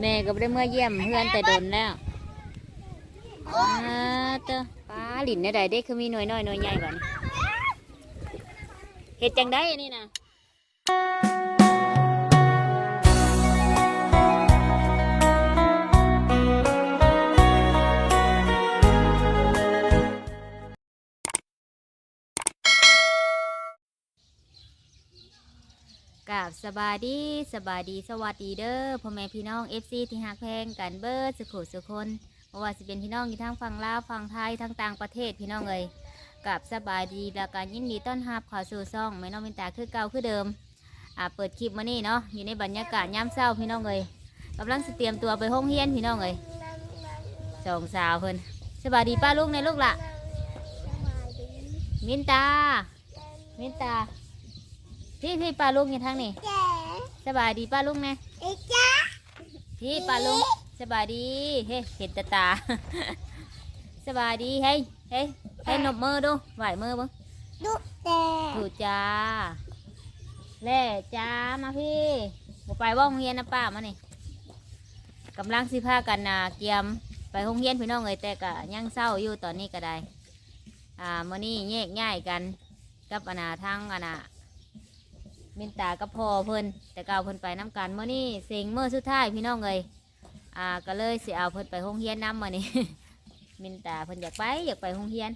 แม่ก็บ่ได้เมื่อเยี่ยมเพื่อนแต่โดนแล้วอ่าเตอป้าหลินในใดเด็กคือมีหน่วยน้อยหน่วยใหญ่ก่านเห็ดจังได้อันนี้นะ กับสบายดีสบายดีสวัสดีเด้อพ่อแม่พี่น้อง FC ที่หักแพงกันเบิดสุขุสุคนเพราะว่าสิเป็นพี่น้องอยู่ทั้งฝั่งลาวฝั่งไทยทั้งต่างประเทศพี่น้องเอ้ยกับสบายดีและการยินดีต้อนรับเข่าสู่ซ่องแม่น้องมินตาคือเก่าคือเดิมอ่าเปิดคลิปมานี่เนาะอยู่ในบรรยากาศยามเช้าพี่น้องเอ้ยกำลังสิเตรียมตัวไปห้องเฮียนพี่น้องเอ้ยสองสาวเพิ่นสบายดีป้าลูกในลูกละมินตามินตา พี่พี่ป้าลูกอยู่ทางนี่สบายดีป้าลูกไงพี่ปลาลุงสบายดีเฮ้เห็นแตาตาสบายดีเฮ้ยเฮ้ยเฮ้ยนบมือดูไหวมือบ้างถูกจ้าเล่จ้ามาพี่บไปว่าโรงเรียนนะป้ามานี่กำลังสิพากันนะเกียมไปโรงเรียนพี่น้องเลยแต่ก็ยังเศร้าอยู่ตอนนี้ก็ได้ อ่ามื่อนี้แยกง่ายกัน กับอนาทางอนา มินตากับพ่อเพิ่นแต่เก่าเพิ่นไปน้ำกันมื่อนี้เสียงเมื่อสุดท้ายพี่น้องเลยอ่าก็เลยสิเอาเพิ่นไปโรงเรียนน้ำมื่อนี้มินตาเพิ่นอยากไปอยากไปโรงเรียน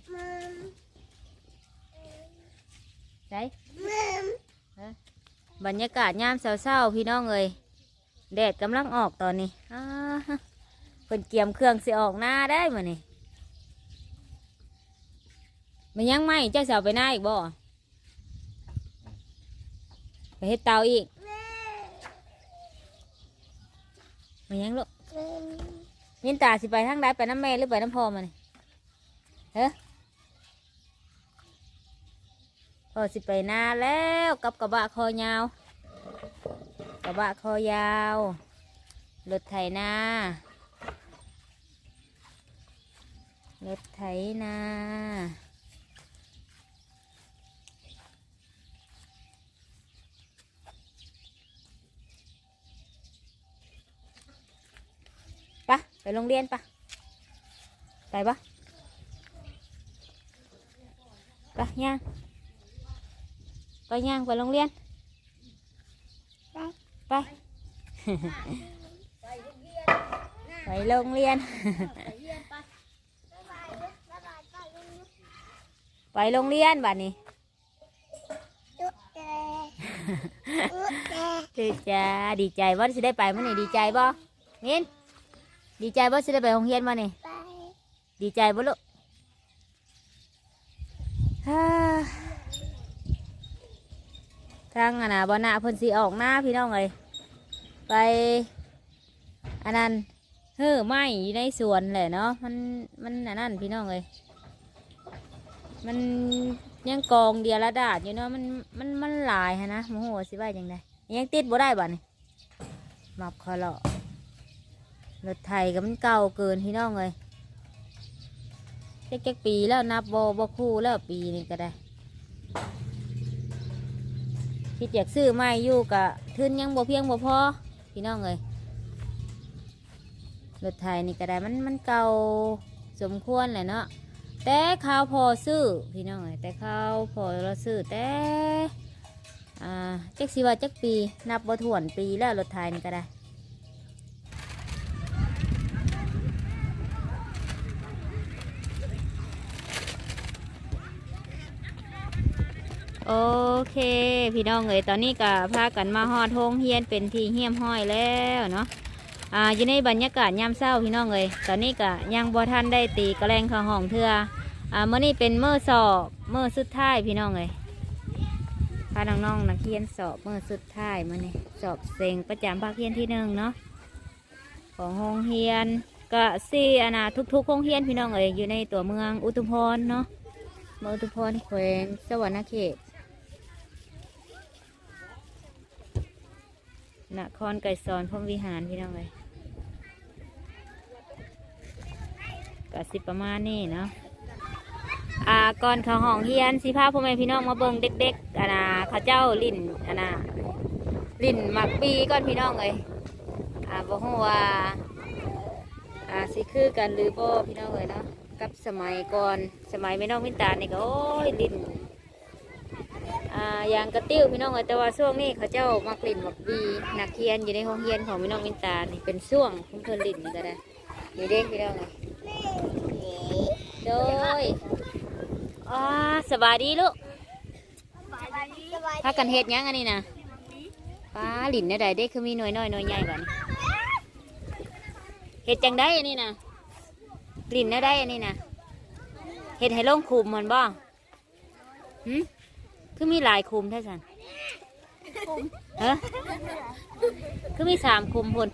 ไดบรรยากาศยามเศร้าๆพี่น้องเลยแดดกำลังออกตอนนี้อ่าเพิ่นเกียมเครื่องสิออกหน้าได้มื่อนี้มันยังไม่เจ้าสาวไปหน้าอีกบ่ ไปเฮ็ดเตาอีกมันยังลูกมินตาสิไปทางใดไปน้ำแม่หรือไปน้ำพ่อมันเฮ้พ่อสิไปนาแล้วกับกระบะคอยาว กระบะคอยาวรถไถนารถไถนา ไปโรงเรียนปะไปปะปะย่างไปย่างไปโรงเรียน ไป ไปโรงเรียน ไปโรงเรียนบัดนี้ดีจ้าดีใจว่าสิได้ไปมื่อนี้ดีใจบ่มิน ดีใจว่าสิได้ไปโรงเรียนมื่อนี้ดีใจบ่ลูกฮ่าทางอันน่ะบอนาเพิ่นสีออกหน้าพี่น้องเลยไปอันนั้นเฮ้อไม้อยู่ในสวนแหละเนาะมันมันอันนั้นพี่น้องเลยมันยังกองเดียวละดาดอยู่เนาะมันมันมันหลายฮะนะโมโหสิว่าจังไดยังติดบ่ได้บ่นี่มับคอเลาะ รถไทยก็มันเก่าเกินพี่น้องเลยเจ๊กๆปีแล้วนับโบบคู่แล้วปีนี้ก็ได้คิดอยากซื้อไม่อยู่กะทุนยังบ่เพียงบ่พอพี่น้องเลยรถไทยนี่ก็ได้มันมันเก่าสมควรแหละเนาะแต่ข้าวพอซื้อพี่น้องเลยแต่ข้าวพอเราซื้อแต่อ่าจักสิว่าจักปี นับบ่ถ้วนปีแล้วรถไทยนี่ก็ได้ โอเค พี่น้องเอ๋ยตอนนี้ก็พากันมาฮอดโฮงเฮียนเป็นที่เฮียมห้อยแล้วเนาะอ่าอยู่ในบรรยากาศยามเช้าพี่น้องเอ๋ยตอนนี้ก็ยังบ่ทันได้ตีกระแรงข้าวหอมเถื่ออ่าเมื่อนี้เป็นเมื่อสอบเมื่อสุดท้ายพี่น้องเอ๋ยพาน้องๆนักเรียนสอบเมื่อสุดท้ายเมื่อนี้สอบเซ็งประจำภาคเรียนที่หนึ่งเนาะของโรงเรียนก็สี่อานาทุกๆโรงเรียนพี่น้องเอ๋ยอยู่ในตัวเมืองอุทุมพรเนาะเมืองอุทุมพรแขวงสวรรณเขต นครไก่สอนพรมวิหารพี่น้องเลยก็สิประมาณนี้เนาะอ่าก่อนเขาห้องเฮียนสิพาพ่อแม่พี่น้องมาเบิ่งเด็กๆอ่านะเขาเจ้าลิ่นอ่านะลิ่นหมักปีก่อนพี่น้องเลยอ่าบ่ฮู้ว่าอ่าสิคือกันหรือบ่พี่น้องเอ้ยเนาะกับสมัยก่อนสมัยแม่น้องมินตานี่ก็โอ้ยลิ้น อ่าอย่างกระติ้วพี่น้องเอ้ยแต่ว่าช่วงนี้เขาเจ้ามักลิ้นมักบีนักเรียนอยู่ในห้องเรียนของแม่น้องมินตานี่เป็นช่วงเพิ่นลิ้นนี่ก็ได้นี่เด็กพี่น้องเอ้ยโดยอ่าสบายดีลูกพากันเฮ็ดหยังอันนี้นะป้าลิ้นได้ใดเด็กคือมีหน่วยน้อยหน่วยใหญ่กว่านี้เฮ็ดจังได้อันนี้นะลิ้นได้ได้อันนี้นะเฮ็ดให้ลงคุมมันบ่หึ คือมีหลายคุมแท้สันเออคือมีสามคุมพุ่น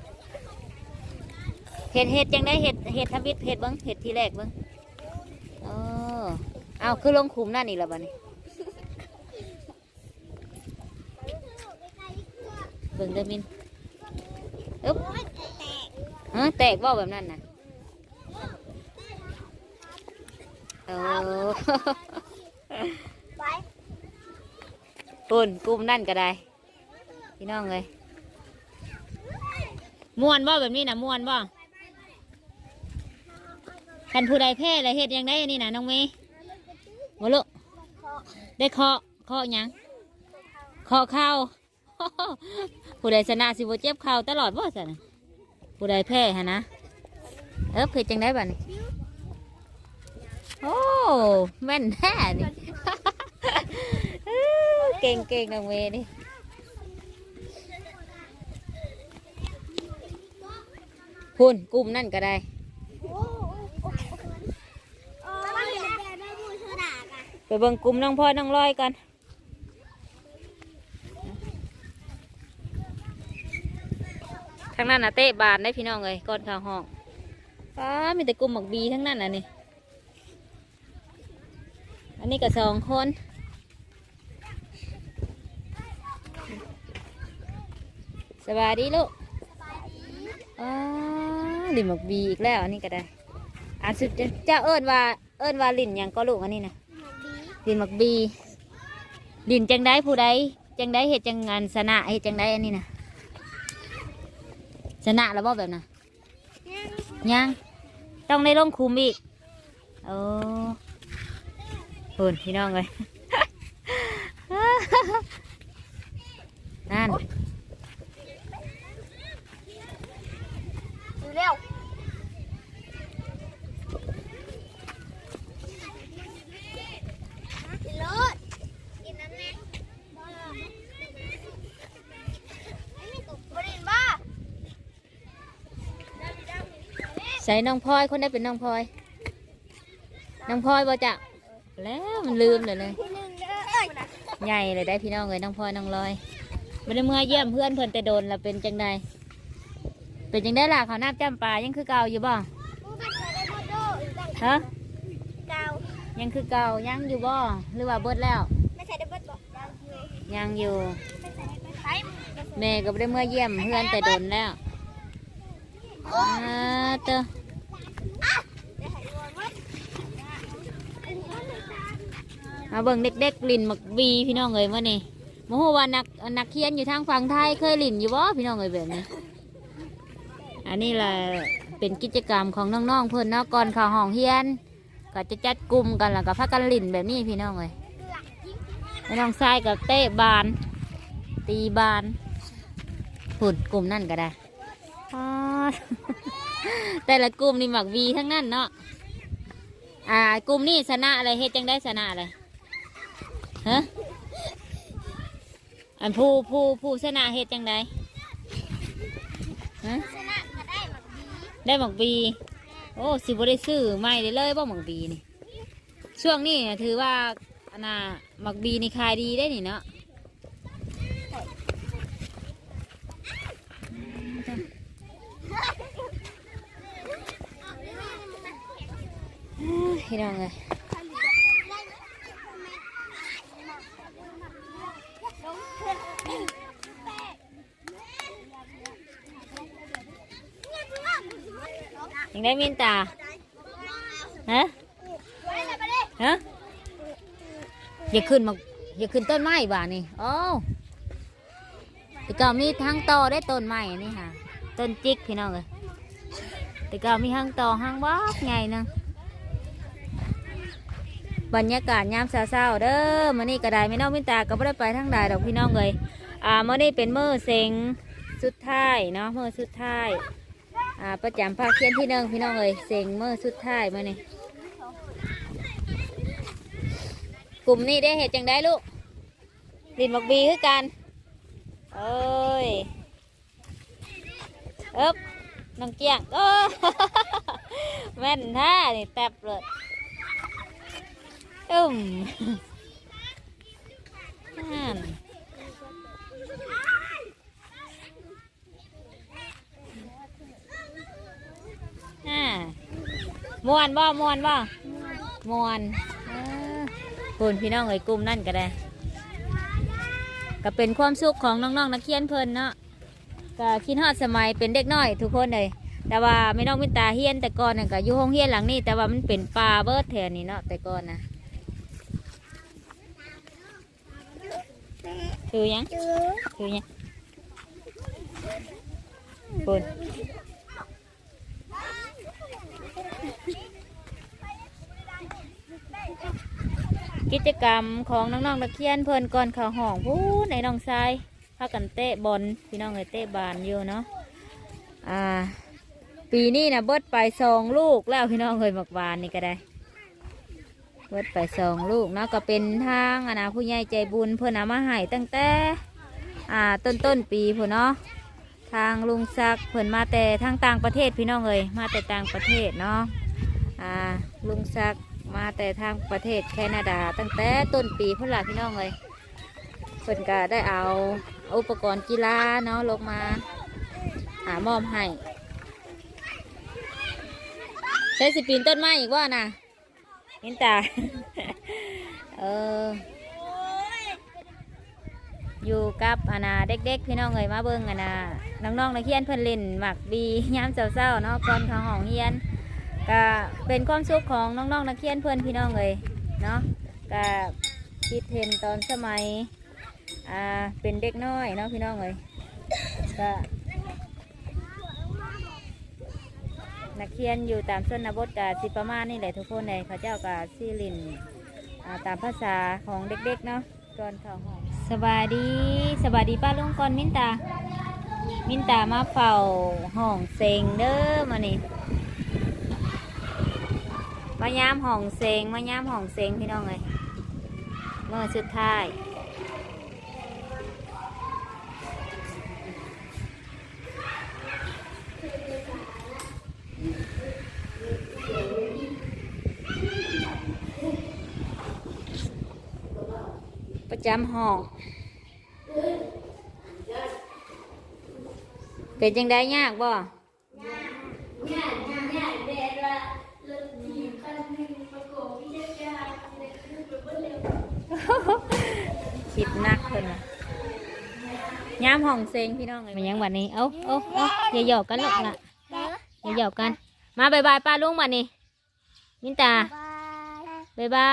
เห็ดเห็ดจังได้เห็ดเห็ดทำวิทย์เห็ดเบิ้งเห็ดทีแรกเบิ้งเออเอาคือลงคุมนั่นอีกแล้วบ้านี้เบิ้งเดอมินอึ๊บเออแตกว่าแบบนั้นน่ะโอ้ ปุ่นกลุ่มนั่นก็ได้ พี่น้องเลยม่วนบ่แบบนี้นะม่วนบ่คันผู้ใดแพ้อะไรเฮ็ดยังได้อันนี้นะน้องเมย์มาลุได้เคาะเคาะยังเคาะข้าวผู้ใดชนะสิบ่เจ็บเข่าตลอดบ่สันผู้ใดแพ้ฮะนะเออเพ็ดจังได้บ้านี่โอ้แม่นแท้นี่ เก่งเก่งน้องเมย์นี่พุ่นกลุ่มนั่นก็ได้ไปเบิ่งกลุ่มน้องพ่อน้องลอยกันทั้งนั้นนะเตะบานได้พี่น้องเลยก่อนข่าวห้องป้ามีแต่กลุ่มหมักบีทั้งนั้นน่ะนี่ อันนี้ก็สองคน สบายดีลูกอ๋อลินหมักบีอีกแล้วอันนี้ก็ได้อ่าสุดจะเจ้าเอิญว่าเอิญว่าลินหยังก็ลูกอันนี้นะดินหมักบีดินจังได้ผู้ใดจังได้เห็ดจังงานสนะเห็ดจังได้อันนี้นะสนะแล้วบ่แบบน่ะยังต้องในร่มคุมอีกโอ้หุ่นพี่น้องเลยนั่น เร็วกินรถกินน้ำแน่บรินบ้าใส่น้องพลอยคนได้เป็นน้องพลอยน้องพลอยบ่จะแล้วมันลืมเลยเลยที่หนึ่งเด้อเอ้ยใหญ่เลยได้พี่น้องเลยน้องพลอยน้องลอยไม่ได้เมื่อเยี่ยมเพื่อนเพื่อนแต่โดนเราเป็นจังใด เป็นจังได้ล่ะเขาวน้าจ้ำปลายังคือเก่าอยู่บ่กูไปเจอได้หมดโดตั้งฮะเก่ายังคือเก่ายังอยู่บ่หรือว่าเบิดแล้วไม่ใช่ได้เบิดบอกเก่าอยู่ยังอยู่ไม่ใช่ได้เบิดใช้แม่ก็ไม่ได้เมื่อเยี่ยมเพื่อนแต่โดนแล้วอ่าเตอได้ให้รวยหมดมาเบิ่งเด็กๆลินหมักบีพี่น้องเลยมื่อนี้โมโหว่านักนักเขียนอยู่ทางฝั่งไทยเคยลินอยู่บ่พี่น้องเลยแบบนี้ อันนี้แหละเป็นกิจกรรมของน้องๆเพื่อนเนาะก่อนเข่าวห้องเฮียน ก็จะจัดกลุ่มกันแล้วก็พักกันลินแบบนี้พี่น้องเลยไม่น้องทรายกับเตะบาน ตีบานหุ่นกลุ่มนั่นก็ได้แต่ละกลุ่มนี่หมักวีทั้งนั้นเนาะอ่ากลุ่มนี่ชนะอะไรเฮ็ดจังได้ชนะอะไรฮะอันผู้ผู้ผู้ชนะเฮ็ดจังไดฮะ ชนะก็ได้หมดดี ได้หมักบี โอ้สิบได้ซื้อไม่ได้เลยบ่หมักบีนี่ ช่วงนี้ถือว่าอันน่ะหมักบีนี่ขายดีได้นี่เนาะพี่น้องเลย ได้มินตาฮะฮะอย่าขึ้นมาอย่าขึ้นต้นไม้บ้านี่โอ้แต่ก็มีทั้งตอได้ต้นไม้นี่ค่ะต้นจิกพี่น้องเลยแต่ก็มีห้งต่อห้งบ้ากไงนึงบรรยากาศยามเช้าๆเด้อมื่อนี้ก็ได้ไม่น้องมินตาก็ไม่ได้ไปทางใดดอกพี่น้องเลยอ่ามื่อนี้เป็นมื้อเซ็งสุดท้ายเนาะมื้อสุดท้าย อ่าประจำภาคเคียนที่หนึ่งพี่น้องเลยเซ็งเมื้อสุดท้ายมื่อนี้กลุ่มนี้ได้เห็ดจังได้ลูกดินบักบีคือกันเอ้ยเอ๊บน้องเกียงโอ้แม่นท่านี่แตบเลยอึมนั่น มวนบ่มวนบ่มวนคุณพี่น้องเอ้ยกลุ่มนั่นก็ได้ ก็เป็นความสุขของน้องๆนักเรียนเพิ่นเนาะก็คิดฮอดสมัยเป็นเด็กน้อยทุกคนเลยแต่ว่าไม่น้องมินตาเฮียนแต่ก่อนน่ะก็อยู่ห้องเฮียนหลังนี้ แต่ว่ามันเป็นป่าเบิร์ดแถวนี้เนาะแต่ก่อนนะคือยังจื้อยังคุณ กิจกรรมของน้องๆนักเรียนเพิ่นก่อนเข้าห้องพูดในน้องชายพากันเตะบอลพี่น้องเลยเตะบานอยู่เนาะอ่า ปีนี้นะเบิดไปสองลูกแล้วพี่น้องเคยหมักบานนี่ก็ได้ เบิดไปสองลูกเนาะก็เป็นทางอนะผู้ใหญ่ใจบุญเพื่อนเอามาให้ตั้งแต่อ่าต้นต้นๆปีพุ่นเนาะทางลุงซักเพิ่นมาแต่ทางต่างประเทศพี่น้องเลยมาแต่ต่างประเทศเนาะอ่าลุงซัก มาแต่ทางประเทศแคนาดา ตั้งแต่ต้นปีพุ่นละพี่น้องเลยเพิ่นก็ได้เอาอุปกรณ์กีฬาเนาะลงมาหามอบให้ใช้สปีนต้นไม้อีกว่านะเห็นตาเอออยู่กับอานาเด็กๆพี่น้องเอยมาเบิ่งอานาน้องๆนักเรียนเพิ่นเล่นหมักบียามเช้าๆเนาะก่อนเข้าห้องเรียน ก็เป็นความสุขของน้องๆนักเรียนเพื่อนพี่น้องเอ๋ยเนาะก็คิดเห็นตอนสมัยอ่าเป็นเด็กน้อยเนาะพี่น้องเอ๋ยก็นักเรียนอยู่ตามชนบทกาสิประมาณนี่แหละทุกคนเลยเขาเจ้ากาซีลินาตามภาษาของเด็กๆเนาะก่อนเข้าห้องสบายดีสบายดีป้าลุงก่อนมินตา มินตามาเฝ้าห้องเซงเด้อมานี่ มายามห้องเซงมายามห้องเซงพี่น้องเลยเมื่อสุดท้ายประจำห้อง เป็นจังได้ยากบ่ คิดหนัก เพิ่นว่ะย้ำห้องเซงพี่น้องเลยมันยังวันนี้ เอ้าเอ้าเอ้าอย่าหยอกกันลูกละเด้ออย่าหยอกกัน มาบายบายป้าลุงวันนี้มินตาบายบา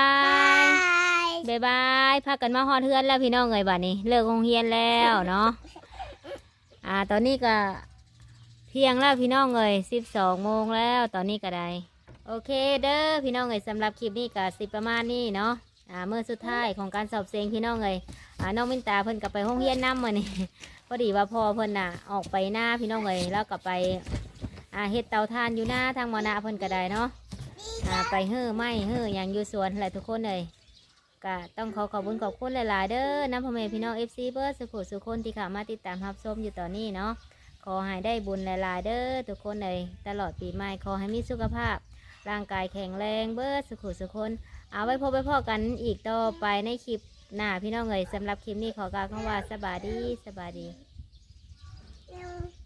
ยบายบายบายบายพากันมาฮอดเฮือนแล้วพี่น้องเอ้ยบัดนี้ เลิกโรงเรียนแล้วเนาะ อ่า ตอนนี้ก็เที่ยงแล้วพี่น้องเอ้ยสิบสองโมงแล้ว ตอนนี้ก็ได้โอเคเด้อพี่น้องเอ้ยสำหรับคลิปนี้ก็สิประมาณนี้เนาะ อ่าเมื่อสุดท้ายของการสอบเสียงพี่น้องเอ้ย อ่าน้องมินตาเพิ่นก็ไปห้องเรียนน้ำมานี่พอดีว่าพ่อเพิ่นน่ะออกไปหน้าพี่น้องเอ้ยแล้วก็ไปอ่าเฮ็ดเตาถ่านอยู่หน้าทางมอนาเพิ่นก็ได้เนาะอ่าไปเฮ้อไม่เฮ้ออย่างอยู่สวนอะไรทุกคนเลยก็ต้องขอขอบคุณขอบคุณหลายๆเด้อน้ำพ่อแม่พี่น้องเอฟซีเบิร์ดสุขุสุขคนที่เข้ามาติดตามรับชมอยู่ตอนนี้เนาะขอให้ได้บุญหลายๆเด้อทุกคนเลยตลอดปีใหม่ขอให้มีสุขภาพ ร่างกายแข็งแรงเบิร์ดสุขุสุขคน เอาไว้พบไว้พอกันอีกต่อไปในคลิป น้าพี่น้องเอ๋ยสำหรับคลิปนี้ขอกล่าวคำว่าสบายดีสบายดี Yeah.